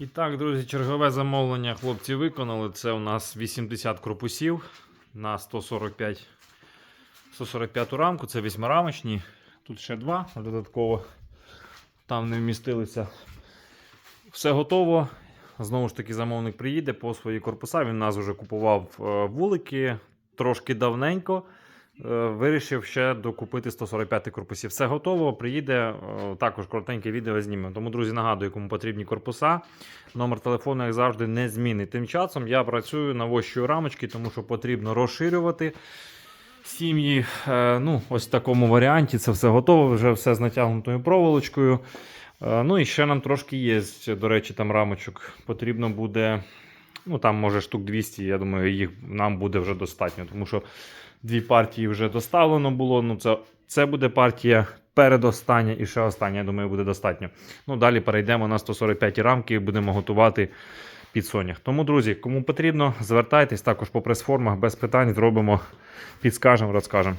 І так, друзі, чергове замовлення хлопці виконали. Це у нас 80 корпусів на 145 145 рамку. Це восьмирамочні. Тут ще два додатково. Там не вмістилися. Все готово. Знову ж таки, замовник приїде по свої корпуса. Він нас вже купував е, вулики трошки давненько. Е, Вирішив ще докупити 145 корпусів. Все готово. Приїде е, також коротеньке відео знімемо. Тому, друзі, нагадую, кому потрібні корпуса. Номер телефону, як завжди, не змінний. Тим часом я працюю навощую рамочки, тому що потрібно розширювати сім'ї. Е, Ну, ось в такому варіанті. Це все готово, вже все з натягнутою проволочкою. Ну і ще нам трошки є, до речі, там рамочок. Потрібно буде. Ну, там, може, штук 200, я думаю, їх нам буде вже достатньо, тому що дві партії вже доставлено було. Ну, це, це буде партія передостання і ще остання, я думаю, буде достатньо. Ну, далі перейдемо на 145 рамки і будемо готувати під сонях. Тому, друзі, кому потрібно, звертайтесь також по прес-формах без питань зробимо, підскажемо, розкажемо.